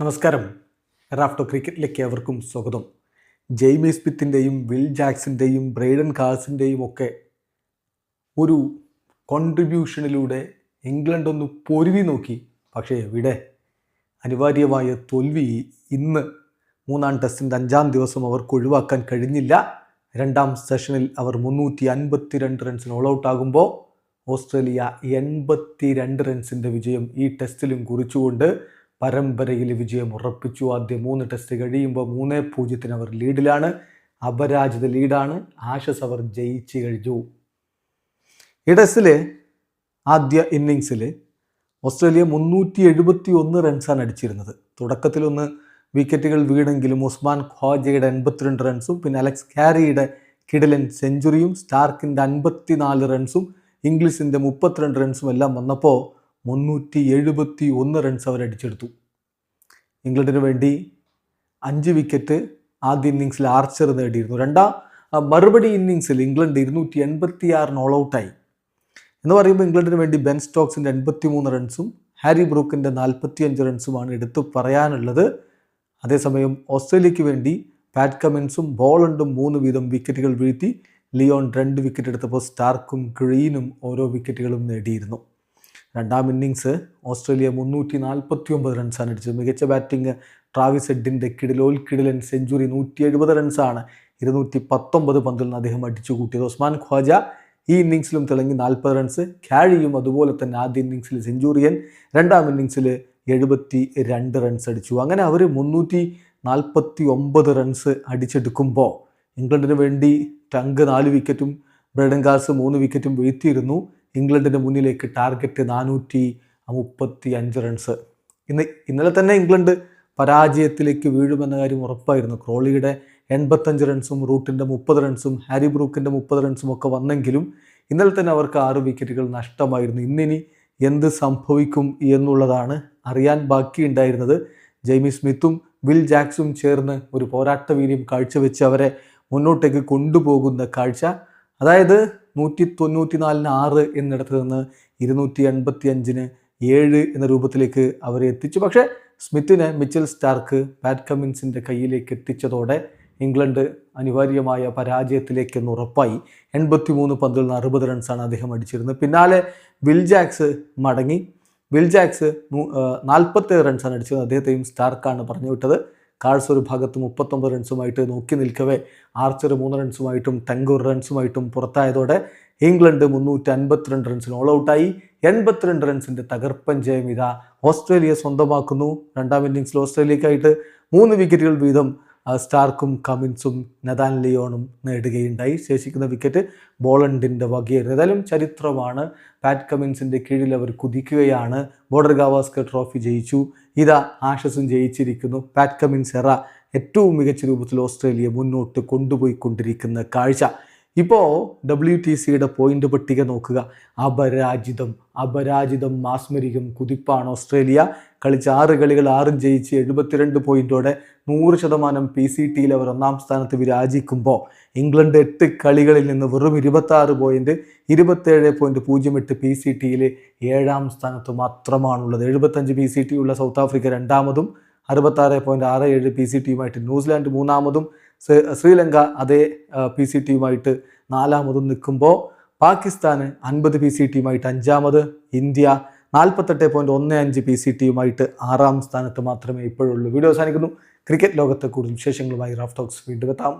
നമസ്കാരം. റാഫ്റ്റോ ക്രിക്കറ്റിലേക്ക് അവർക്കും സ്വാഗതം. ജെയ്മി സ്മിത്തിന്റെയും വിൽ ജാക്സിന്റെയും ബ്രെയ്ഡൻ കാൾസിന്റെയും ഒക്കെ ഒരു കോൺട്രിബ്യൂഷനിലൂടെ ഇംഗ്ലണ്ട് ഒന്ന് പൊരുതി നോക്കി. പക്ഷേ ഇവിടെ അനിവാര്യമായ തോൽവി ഇന്ന് മൂന്നാം ടെസ്റ്റിന്റെ അഞ്ചാം ദിവസം അവർക്ക് ഒഴിവാക്കാൻ കഴിഞ്ഞില്ല. രണ്ടാം സെഷനിൽ അവർ മുന്നൂറ്റി അൻപത്തി രണ്ട് റൺസിന് ഓൾ ഔട്ട് ആകുമ്പോൾ ഓസ്ട്രേലിയ എൺപത്തി രണ്ട് റൺസിന്റെ വിജയം ഈ ടെസ്റ്റിലും കുറിച്ചുകൊണ്ട് പരമ്പരയിൽ വിജയം ഉറപ്പിച്ചു. ആദ്യ മൂന്ന് ടെസ്റ്റ് കഴിയുമ്പോൾ മൂന്ന് പൂജ്യത്തിന് അവർ ലീഡിലാണ്. അപരാജിത ലീഡാണ്. ആഷസ് അവർ ജയിച്ചു കഴിഞ്ഞു. ഈ ആദ്യ ഇന്നിങ്സിൽ ഓസ്ട്രേലിയ മുന്നൂറ്റി എഴുപത്തി ഒന്ന് റൺസാണ് അടിച്ചിരുന്നത്. തുടക്കത്തിലൊന്ന് വിക്കറ്റുകൾ വീണെങ്കിലും ഉസ്മാൻ ഖ്വാജയുടെ എൺപത്തിരണ്ട് റൺസും പിന്നെ അലക്സ് കാരിയുടെ കിടലൻ സെഞ്ചുറിയും സ്റ്റാർക്കിന്റെ അൻപത്തിനാല് റൺസും ഇംഗ്ലീഷിന്റെ മുപ്പത്തിരണ്ട് റൺസും എല്ലാം വന്നപ്പോൾ മുന്നൂറ്റി എഴുപത്തി ഒന്ന് റൺസ് അവർ അടിച്ചെടുത്തു. ഇംഗ്ലണ്ടിന് വേണ്ടി അഞ്ച് വിക്കറ്റ് ആദ്യ ഇന്നിങ്സിൽ ആർച്ചർ നേടിയിരുന്നു. രണ്ടാം മറുപടി ഇന്നിങ്സിൽ ഇംഗ്ലണ്ട് ഇരുന്നൂറ്റി എൺപത്തി ആറിന് ഓൾ ഔട്ടായി എന്ന് പറയുമ്പോൾ ഇംഗ്ലണ്ടിന് വേണ്ടി ബെൻ സ്റ്റോക്സിന്റെ എൺപത്തി മൂന്ന് റൺസും ഹാരി ബ്രൂക്കിന്റെ നാൽപ്പത്തി അഞ്ച് റൺസുമാണ് എടുത്തു പറയാനുള്ളത്. അതേസമയം ഓസ്ട്രേലിയയ്ക്ക് വേണ്ടി പാറ്റ് കമിൻസും ബോളണ്ടും മൂന്ന് വീതം വിക്കറ്റുകൾ വീഴ്ത്തി ലിയോൺ രണ്ട് വിക്കറ്റ് എടുത്തപ്പോൾ സ്റ്റാർക്കും ഗ്രീനും ഓരോ വിക്കറ്റുകളും നേടിയിരുന്നു. രണ്ടാം ഇന്നിങ്സ് ഓസ്ട്രേലിയ മുന്നൂറ്റി നാൽപ്പത്തി ഒമ്പത് റൺസാണ് അടിച്ചത് മികച്ച ബാറ്റിംഗ് ട്രാവിസ് ഹെഡിന്റെ കിടിലോൽ കിടിലൻ സെഞ്ചുറി നൂറ്റി എഴുപത് റൺസാണ് ഇരുന്നൂറ്റി പത്തൊമ്പത് പന്തിൽ നിന്ന് അദ്ദേഹം അടിച്ചു കൂട്ടിയത്. ഉസ്മാൻ ഖ്വാജ ഈ ഇന്നിങ്സിലും തിളങ്ങി നാൽപ്പത് റൺസ്. ക്യാഴിയും അതുപോലെ തന്നെ ആദ്യ ഇന്നിങ്സിൽ സെഞ്ചുറിയൻ രണ്ടാം ഇന്നിങ്സിൽ എഴുപത്തി രണ്ട് റൺസ് അടിച്ചു. അങ്ങനെ അവർ മുന്നൂറ്റി നാൽപ്പത്തി ഒമ്പത് റൺസ് അടിച്ചെടുക്കുമ്പോൾ ഇംഗ്ലണ്ടിന് വേണ്ടി ടങ്ക് നാല് വിക്കറ്റും ബ്രഡൻ ഗാസ് മൂന്ന് വിക്കറ്റും വീഴ്ത്തിയിരുന്നു. ഇംഗ്ലണ്ടിന്റെ മുന്നിലേക്ക് ടാർഗറ്റ് നാനൂറ്റി മുപ്പത്തി അഞ്ച് റൺസ് ഇന്ന് ഇന്നലെ തന്നെ ഇംഗ്ലണ്ട് പരാജയത്തിലേക്ക് വീഴുമെന്ന കാര്യം ഉറപ്പായിരുന്നു. ക്രോളിയുടെ എൺപത്തഞ്ച് റൺസും റൂട്ടിന്റെ മുപ്പത് റൺസും ഹാരി ബ്രൂക്കിന്റെ മുപ്പത് റൺസും ഒക്കെ വന്നെങ്കിലും ഇന്നലെ തന്നെ അവർക്ക് ആറ് വിക്കറ്റുകൾ നഷ്ടമായിരുന്നു. ഇന്നിനി എന്ത് സംഭവിക്കും എന്നുള്ളതാണ് അറിയാൻ ബാക്കിയുണ്ടായിരുന്നത്. ജെയ്മി സ്മിത്തും വിൽ ജാക്സും ചേർന്ന് ഒരു പോരാട്ട വീര്യം കാഴ്ചവെച്ച് അവരെ മുന്നോട്ടേക്ക് കൊണ്ടുപോകുന്ന കാഴ്ച. അതായത് നൂറ്റി തൊണ്ണൂറ്റി നാലിന് ആറ് എന്നിടത്ത് നിന്ന് ഇരുന്നൂറ്റി എൺപത്തി അഞ്ചിന് ഏഴ് എന്ന രൂപത്തിലേക്ക് അവരെ എത്തിച്ചു. പക്ഷേ സ്മിത്തിന് മിച്ചൽ സ്റ്റാർക്ക് പാറ്റ് കമ്മിൻസിന്റെ കയ്യിലേക്ക് എത്തിച്ചതോടെ ഇംഗ്ലണ്ട് അനിവാര്യമായ പരാജയത്തിലേക്ക് ഉറപ്പായി. എൺപത്തി മൂന്ന് പന്തിൽ നിന്ന് അറുപത് റൺസാണ് അദ്ദേഹം അടിച്ചിരുന്നത്. പിന്നാലെ വിൽ ജാക്സ് മടങ്ങി. വിൽ ജാക്സ് നാൽപ്പത്തേഴ് റൺസാണ് അടിച്ചത് അദ്ദേഹത്തെയും സ്റ്റാർക്കാണ് പറഞ്ഞു വിട്ടത്. കാഴ്സ് ഒരു ഭാഗത്ത് മുപ്പത്തൊമ്പത് റൺസുമായിട്ട് നോക്കി നിൽക്കവേ. ആർച്ചർ മൂന്ന് റൺസുമായിട്ടും ടെങ്കൂർ റൺസുമായിട്ടും പുറത്തായതോടെ ഇംഗ്ലണ്ട് മുന്നൂറ്റി അൻപത്തിരണ്ട് റൺസിന് ഓൾ ഔട്ടായി എൺപത്തിരണ്ട് റൺസിന്റെ തകർപ്പൻ ജയം ഇതാ. ഓസ്ട്രേലിയ സ്വന്തമാക്കുന്നു. രണ്ടാം ഇന്നിങ്സിൽ ഓസ്ട്രേലിയക്കായിട്ട് മൂന്ന് വിക്കറ്റുകൾ വീതം സ്റ്റാർക്കും കമിൻസും നദാൻ ലിയോണും നേടുകയുണ്ടായി. ശേഷിക്കുന്ന വിക്കറ്റ് ബോളണ്ടിന്റെ വകയായിരുന്നു ഏതായാലും ചരിത്രമാണ്. പാറ്റ് കമിൻസിന്റെ കീഴിൽ അവർ കുതിക്കുകയാണ്. ബോർഡർ ഗാവാസ്കർ ട്രോഫി ജയിച്ചു. ഇതാ ആഷസും ജയിച്ചിരിക്കുന്നു. പാറ്റ് കമിൻസ് എറ ഏറ്റവും മികച്ച രൂപത്തിൽ ഓസ്ട്രേലിയ മുന്നോട്ട് കൊണ്ടുപോയിക്കൊണ്ടിരിക്കുന്ന കാഴ്ച. ഇപ്പോൾ ഡബ്ല്യു ടി സിയുടെ പോയിന്റ് പട്ടിക നോക്കുക. അപരാജിതം അപരാജിതം മാസ്മരികം കുതിപ്പാണ് ഓസ്ട്രേലിയ. കളിച്ച ആറ് കളികൾ ആറും ജയിച്ച് എഴുപത്തിരണ്ട് പോയിന്റോടെ നൂറ് ശതമാനം പി സി ടിയിൽ അവർ ഒന്നാം സ്ഥാനത്ത് വിരാജിക്കുമ്പോൾ ഇംഗ്ലണ്ട് എട്ട് കളികളിൽ നിന്ന് വെറും ഇരുപത്തി ആറ് പോയിന്റ് ഇരുപത്തേഴ് പോയിന്റ് പൂജ്യം എട്ട് പി സി ടിയിൽ ഏഴാം സ്ഥാനത്ത് മാത്രമാണുള്ളത്. എഴുപത്തഞ്ച് പി സി ടി ഉള്ള സൗത്ത് ആഫ്രിക്ക രണ്ടാമതും അറുപത്താറ് പോയിന്റ് ആറ് ഏഴ് പി സി ടിയുമായിട്ട് ന്യൂസിലാൻഡ് മൂന്നാമതും ശ്രീലങ്ക അതേ പി സി ടിയുമായിട്ട് നാലാമതും നിൽക്കുമ്പോൾ പാകിസ്ഥാന് അൻപത് പി സി ടിയുമായിട്ട് അഞ്ചാമത് ഇന്ത്യ നാൽപ്പത്തെട്ട് പോയിന്റ് ഒന്ന് അഞ്ച് പി സി ടിയുമായിട്ട് ആറാം സ്ഥാനത്ത് മാത്രമേ ഇപ്പോഴുള്ളൂ. വീഡിയോ അവസാനിക്കുന്നു. ക്രിക്കറ്റ് ലോകത്തെ കൂടുതൽ വിശേഷങ്ങളുമായി റാഫ് ടോക്സ് വീണ്ടും എത്താം.